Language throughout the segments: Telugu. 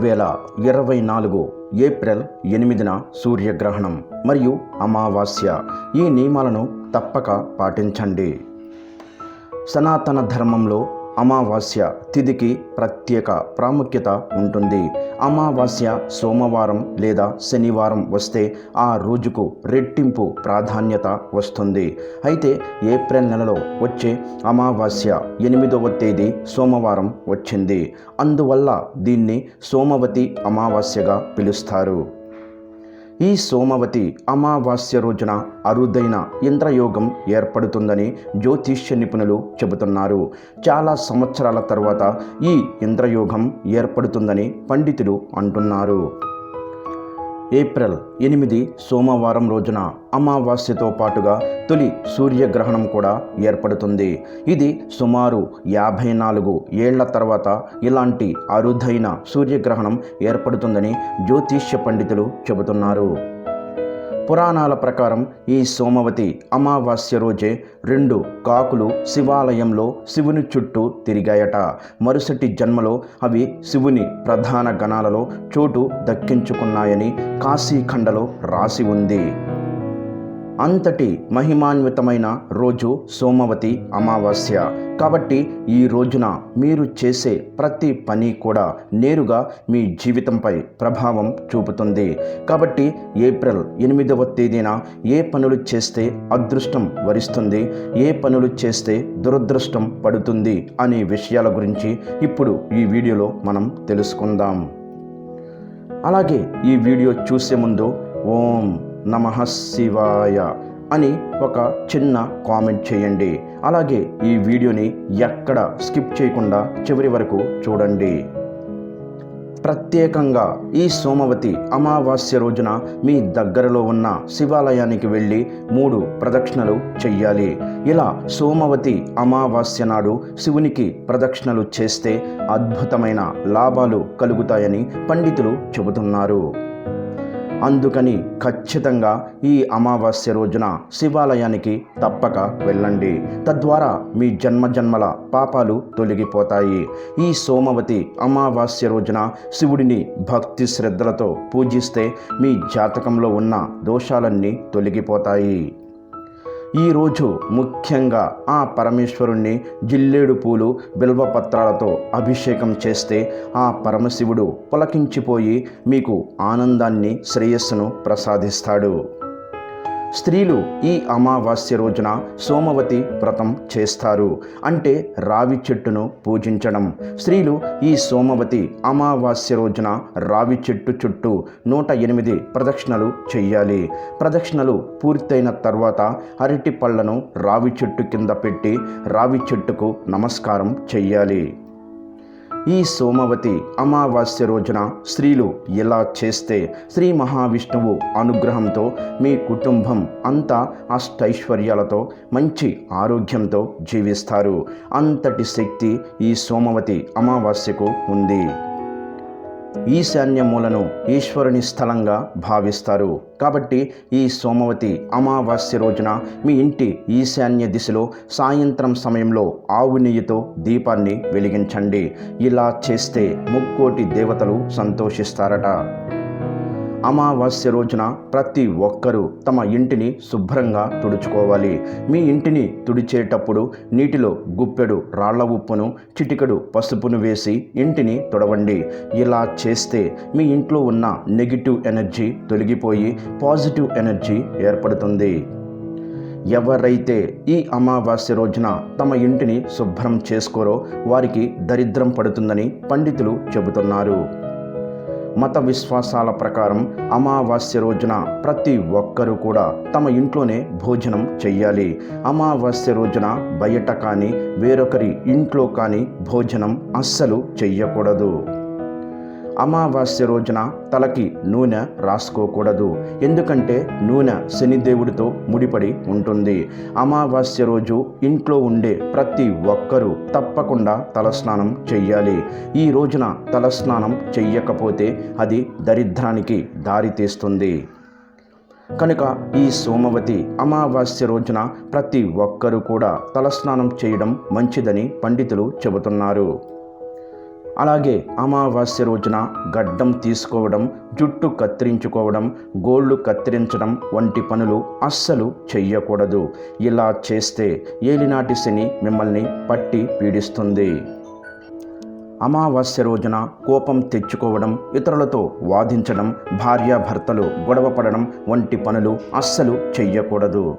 వేల ఇరవై నాలుగు ఏప్రిల్ ఎనిమిదిన సూర్యగ్రహణం మరియు అమావాస్య. ఈ నియమాలను తప్పక పాటించండి. సనాతన ధర్మంలో అమావాస్య తిథికి ప్రత్యేక ప్రాముఖ్యత ఉంటుంది. అమావాస్య సోమవారం లేదా శనివారం వస్తే ఆ రోజుకు రెట్టింపు ప్రాధాన్యత వస్తుంది. అయితే ఏప్రిల్ నెలలో వచ్చే అమావాస్య ఎనిమిదవ తేదీ సోమవారం వచ్చింది. అందువల్ల దీన్ని సోమవతి అమావాస్యగా పిలుస్తారు. ఈ సోమవతి అమావాస్య రోజున అరుదైన ఇంద్రయోగం ఏర్పడుతుందని జ్యోతిష్య నిపుణులు చెబుతున్నారు. చాలా సంవత్సరాల తర్వాత ఈ ఇంద్రయోగం ఏర్పడుతుందని పండితులు అంటున్నారు. ఏప్రిల్ ఎనిమిది సోమవారం రోజున అమావాస్యతో పాటుగా తొలి సూర్యగ్రహణం కూడా ఏర్పడుతుంది. ఇది సుమారు యాభై నాలుగు ఏళ్ళ తర్వాత ఇలాంటి అరుదైన సూర్యగ్రహణం ఏర్పడుతుందని జ్యోతిష్య పండితులు చెబుతున్నారు. పురాణాల ప్రకారం ఈ సోమవతి అమావాస్య రోజే రెండు కాకులు శివాలయంలో శివుని చుట్టూ తిరిగాయట. మరుసటి జన్మలో అవి శివుని ప్రధాన గణాలలో చోటు దక్కించుకున్నాయని కాశీఖండలో రాసి ఉంది. అంతటి మహిమాన్వితమైన రోజు సోమవతి అమావాస్య. కాబట్టి ఈ రోజున మీరు చేసే ప్రతి పని కూడా నేరుగా మీ జీవితంపై ప్రభావం చూపుతుంది. కాబట్టి ఏప్రిల్ ఎనిమిదవ తేదీన ఏ పనులు చేస్తే అదృష్టం వరిస్తుంది ఏ పనులు చేస్తే దురదృష్టం పడుతుంది అనే విషయాల గురించి ఇప్పుడు ఈ వీడియోలో మనం తెలుసుకుందాం. అలాగే ఈ వీడియో చూసే ముందు ఓం నమ శివాయ అని ఒక చిన్న కామెంట్ చేయండి. అలాగే ఈ వీడియోని ఎక్కడ స్కిప్ చేయకుండా చివరి వరకు చూడండి. ప్రత్యేకంగా ఈ సోమవతి అమావాస్య రోజున మీ దగ్గరలో ఉన్న శివాలయానికి వెళ్ళి మూడు ప్రదక్షిణలు చెయ్యాలి. ఇలా సోమవతి అమావాస్య నాడు శివునికి ప్రదక్షిణలు చేస్తే అద్భుతమైన లాభాలు కలుగుతాయని పండితులు చెబుతున్నారు. అందుకని ఖచ్చితంగా ఈ అమావాస్య రోజున శివాలయానికి తప్పక వెళ్ళండి. తద్వారా మీ జన్మ జన్మల పాపాలు తొలగిపోతాయి. ఈ సోమవతి అమావాస్య రోజున శివుడిని భక్తి శ్రద్ధలతో పూజిస్తే మీ జాతకంలో ఉన్న దోషాలన్నీ తొలగిపోతాయి. ఈరోజు ముఖ్యంగా ఆ పరమేశ్వరుణ్ణి జిల్లేడు పూలు బిల్వపత్రాలతో అభిషేకం చేస్తే ఆ పరమశివుడు పులకించిపోయి మీకు ఆనందాన్ని శ్రేయస్సును ప్రసాదిస్తాడు. స్త్రీలు ఈ అమావాస్య రోజున సోమవతి వ్రతం చేస్తారు. అంటే రావి చెట్టును పూజించడం. స్త్రీలు ఈ సోమవతి అమావాస్య రోజున రావి చెట్టు చుట్టూ నూట ఎనిమిది ప్రదక్షిణలు చెయ్యాలి. ప్రదక్షిణలు పూర్తయిన తర్వాత అరటి పళ్ళను రావి చెట్టు కింద పెట్టి రావి చెట్టుకు నమస్కారం చెయ్యాలి. ఈ సోమవతి అమావాస్య రోజున స్త్రీలు ఇలా చేస్తే శ్రీ మహావిష్ణువు అనుగ్రహంతో మీ కుటుంబం అంతా అష్టైశ్వర్యాలతో మంచి ఆరోగ్యంతో జీవిస్తారు? అంతటి శక్తి ఈ సోమవతి అమావాస్యకు ఉంది. ఈశాన్య మూలను ఈశ్వరుని స్థలంగా భావిస్తారు. కాబట్టి ఈ సోమవతి అమావాస్య రోజున మీ ఇంటి ఈశాన్య దిశలో సాయంత్రం సమయంలో ఆవు నెయ్యితో దీపాన్ని వెలిగించండి. ఇలా చేస్తే ముక్కోటి దేవతలు సంతోషిస్తారట. అమావాస్య రోజున ప్రతి ఒక్కరూ తమ ఇంటిని శుభ్రంగా తుడుచుకోవాలి. మీ ఇంటిని తుడిచేటప్పుడు నీటిలో గుప్పెడు రాళ్ళ ఉప్పును చిటికెడు పసుపును వేసి ఇంటిని తుడవండి. ఇలా చేస్తే మీ ఇంట్లో ఉన్న నెగిటివ్ ఎనర్జీ తొలగిపోయి పాజిటివ్ ఎనర్జీ ఏర్పడుతుంది. ఎవరైతే ఈ అమావాస్య రోజున తమ ఇంటిని శుభ్రం చేసుకోరో వారికి దరిద్రం పడుతుందని పండితులు చెబుతున్నారు. మత విశ్వాసాల ప్రకారం అమావాస్య రోజున ప్రతి ఒక్కరూ కూడా తమ ఇంట్లోనే భోజనం చెయ్యాలి. అమావాస్య రోజున బయట కానీ వేరొకరి ఇంట్లో కానీ భోజనం అస్సలు చెయ్యకూడదు. అమావాస్య రోజున తలకి నూనె రాసుకోకూడదు. ఎందుకంటే నూనె శనిదేవుడితో ముడిపడి ఉంటుంది. అమావాస్య రోజు ఇంట్లో ఉండే ప్రతి ఒక్కరూ తప్పకుండా తలస్నానం చెయ్యాలి. ఈ రోజున తలస్నానం చెయ్యకపోతే అది దరిద్రానికి దారితీస్తుంది కనుక ఈ సోమవతి అమావాస్య రోజున ప్రతి ఒక్కరూ కూడా తలస్నానం చేయడం మంచిదని పండితులు చెబుతున్నారు. అలాగే అమావాస్య రోజున గడ్డం తీసుకోవడం జుట్టు కత్తిరించుకోవడం గోళ్ళు కత్తిరించడం వంటి పనులు అస్సలు చెయ్యకూడదు. ఇలా చేస్తే ఏలినాటి శని మిమ్మల్ని పట్టి పీడిస్తుంది. అమావాస్య రోజున కోపం తెచ్చుకోవడం ఇతరులతో వాదించడం భార్యాభర్తలు గొడవపడడం వంటి పనులు అస్సలు చెయ్యకూడదు.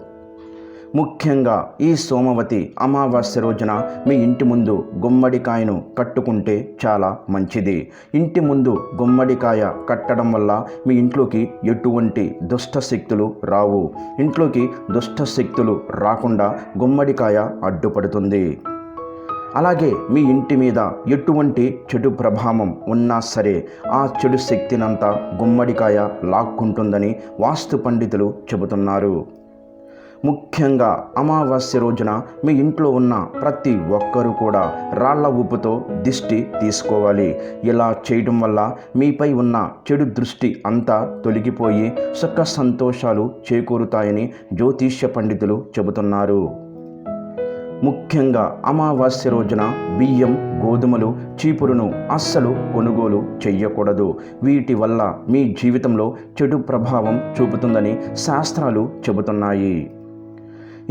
ముఖ్యంగా ఈ సోమవతి అమావాస్య రోజున మీ ఇంటి ముందు గుమ్మడికాయను కట్టుకుంటే చాలా మంచిది. ఇంటి ముందు గుమ్మడికాయ కట్టడం వల్ల మీ ఇంట్లోకి ఎటువంటి దుష్ట శక్తులు రావు. ఇంట్లోకి దుష్ట శక్తులు రాకుండా గుమ్మడికాయ అడ్డుపడుతుంది. అలాగే మీ ఇంటి మీద ఎటువంటి చెడు ప్రభావం ఉన్నా సరే ఆ చెడు శక్తినంతా గుమ్మడికాయ లాక్కుంటుందని వాస్తు పండితులు చెబుతున్నారు. ముఖ్యంగా అమావాస్య రోజున మీ ఇంట్లో ఉన్న ప్రతి ఒక్కరూ కూడా రాళ్ళ ఉప్పుతో దిష్టి తీసుకోవాలి. ఇలా చేయడం వల్ల మీపై ఉన్న చెడు దృష్టి అంతా తొలగిపోయి సుఖ సంతోషాలు చేకూరుతాయని జ్యోతిష్య పండితులు చెబుతున్నారు. ముఖ్యంగా అమావాస్య రోజున బియ్యం గోధుమలు చీపురును అస్సలు కొనుగోలు చెయ్యకూడదు. వీటి వల్ల మీ జీవితంలో చెడు ప్రభావం చూపుతుందని శాస్త్రాలు చెబుతున్నాయి.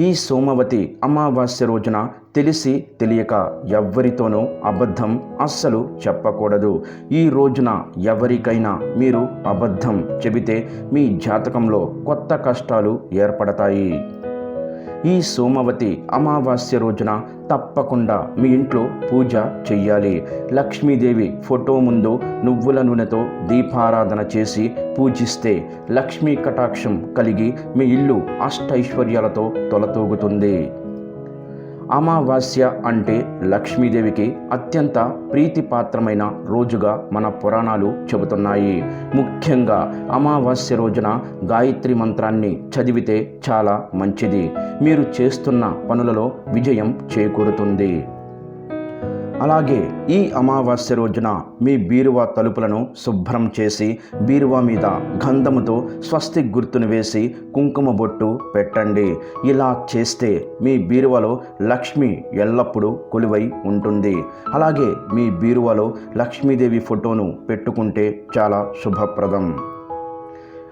ఈ సోమవతి అమావాస్య రోజున తెలిసి తెలియక ఎవ్వరితోనూ అబద్ధం అస్సలు చెప్పకూడదు. ఈ రోజున ఎవరికైనా మీరు అబద్ధం చెబితే మీ జాతకంలో కొత్త కష్టాలు ఏర్పడతాయి. ఈ సోమవతి అమావాస్య రోజున తప్పకుండా మీ ఇంట్లో పూజ చెయ్యాలి. లక్ష్మీదేవి ఫోటో ముందు నువ్వుల నూనెతో దీపారాధన చేసి పూజిస్తే లక్ష్మీ కటాక్షం కలిగి మీ ఇల్లు అష్టైశ్వర్యాలతో తొలతూగుతుంది. అమావాస్య అంటే లక్ష్మీదేవికి అత్యంత ప్రీతిపాత్రమైన రోజుగా మన పురాణాలు చెబుతున్నాయి. ముఖ్యంగా అమావాస్య రోజున గాయత్రి మంత్రాన్ని చదివితే చాలా మంచిది. మీరు చేస్తున్న పనులలో విజయం చేకూరుతుంది. అలాగే ఈ అమావాస్య రోజున మీ బీరువా తలుపులను శుభ్రం చేసి బీరువా మీద గంధముతో స్వస్తి గుర్తును వేసి కుంకుమ బొట్టు పెట్టండి. ఇలా చేస్తే మీ బీరువాలో లక్ష్మి ఎల్లప్పుడూ కొలువై ఉంటుంది. అలాగే మీ బీరువాలో లక్ష్మీదేవి ఫోటోను పెట్టుకుంటే చాలా శుభప్రదం.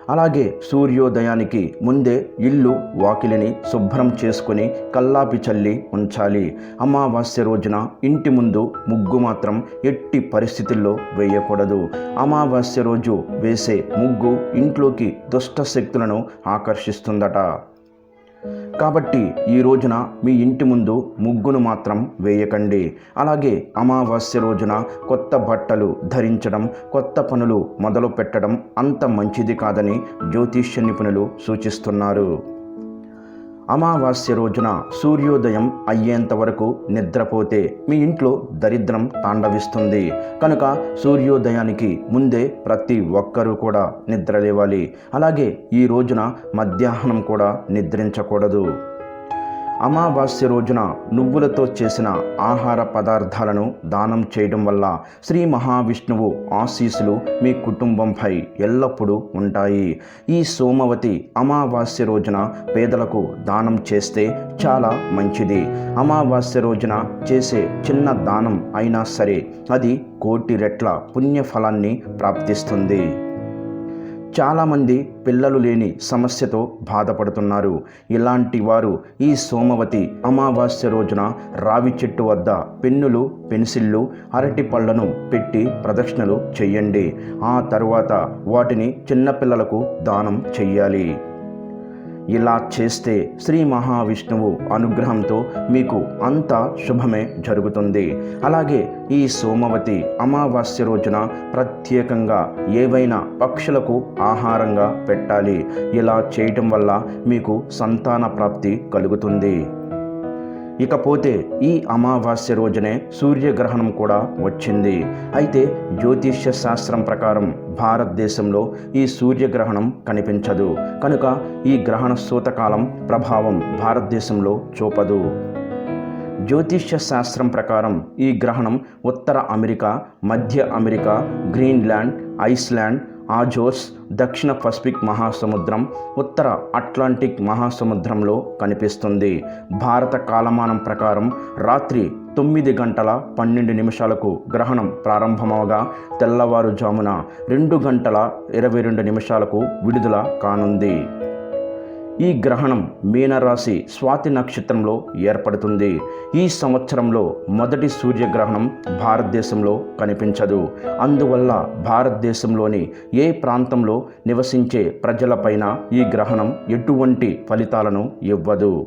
అలాగే సూర్యోదయానికి ముందే ఇల్లు వాకిలిని శుభ్రం చేసుకుని కల్లాపి చల్లి ఉంచాలి. అమావాస్య రోజున ఇంటి ముందు ముగ్గు మాత్రం ఎట్టి పరిస్థితుల్లో వేయకూడదు. అమావాస్య రోజు వేసే ముగ్గు ఇంట్లోకి దుష్ట శక్తులను ఆకర్షిస్తుందట. కాబట్టి ఈ రోజున మీ ఇంటి ముందు ముగ్గును మాత్రం వేయకండి. అలాగే అమావాస్య రోజున కొత్త బట్టలు ధరించడం కొత్త పనులు మొదలు పెట్టడం అంత మంచిది కాదని జ్యోతిష్య నిపుణులు సూచిస్తున్నారు. అమావాస్య రోజున సూర్యోదయం అయ్యేంత వరకు నిద్రపోతే మీ ఇంట్లో దరిద్రం తాండవిస్తుంది. కనుక సూర్యోదయానికి ముందే ప్రతి ఒక్కరూ కూడా నిద్రలేవాలి అలాగే ఈ రోజున మధ్యాహ్నం కూడా నిద్రించకూడదు. అమావాస్య రోజున నువ్వులతో చేసిన ఆహార పదార్థాలను దానం చేయడం వల్ల శ్రీ మహావిష్ణువు ఆశీస్సులు మీ కుటుంబంపై ఎల్లప్పుడూ ఉంటాయి. ఈ సోమవతి అమావాస్య రోజున పేదలకు దానం చేస్తే చాలా మంచిది. అమావాస్య రోజున చేసే చిన్న దానం అయినా సరే అది కోటి రెట్ల పుణ్యఫలాన్ని ప్రాప్తిస్తుంది. చాలామంది పిల్లలు లేని సమస్యతో బాధపడుతున్నారు. ఇలాంటి వారు ఈ సోమవతి అమావాస్య రోజున రావి చెట్టు వద్ద పెన్నులు పెన్సిళ్ళు అరటి పళ్ళను పెట్టి ప్రదక్షిణలు చెయ్యండి. ఆ తరువాత వాటిని చిన్నపిల్లలకు దానం చెయ్యాలి. ఇలా చేస్తే శ్రీ మహావిష్ణువు అనుగ్రహంతో మీకు అంతా శుభమే జరుగుతుంది. అలాగే ఈ సోమవతి అమావాస్య రోజున ప్రత్యేకంగా ఏవైనా పక్షులకు ఆహారంగా పెట్టాలి. ఇలా చేయటం వల్ల మీకు సంతాన ప్రాప్తి కలుగుతుంది. ఇకపోతే ఈ అమావాస్య రోజునే సూర్యగ్రహణం కూడా వచ్చింది. అయితే జ్యోతిష్య శాస్త్రం ప్రకారం భారతదేశంలో ఈ సూర్యగ్రహణం కనిపించదు. కనుక ఈ గ్రహణ సూతకాలం ప్రభావం భారతదేశంలో చూపదు. జ్యోతిష్య శాస్త్రం ప్రకారం ఈ గ్రహణం ఉత్తర అమెరికా మధ్య అమెరికా గ్రీన్లాండ్ ఐస్లాండ్ ఆజోస్ దక్షిణ పసిఫిక్ మహాసముద్రం ఉత్తర అట్లాంటిక్ మహాసముద్రంలో కనిపిస్తుంది. భారత కాలమానం ప్రకారం రాత్రి తొమ్మిది గంటల పన్నెండు నిమిషాలకు గ్రహణం ప్రారంభమవగా తెల్లవారుజామున రెండు గంటల ఇరవై రెండు నిమిషాలకు విడుదల కానుంది. ఈ గ్రహణం మీనరాశి స్వాతి నక్షత్రంలో ఏర్పడుతుంది. ఈ సంవత్సరంలో మొదటి సూర్యగ్రహణం భారతదేశంలో కనిపించదు. అందువల్ల భారతదేశంలోని ఏ ప్రాంతంలో నివసించే ప్రజలపైన ఈ గ్రహణం ఎటువంటి ఫలితాలను ఇవ్వదు.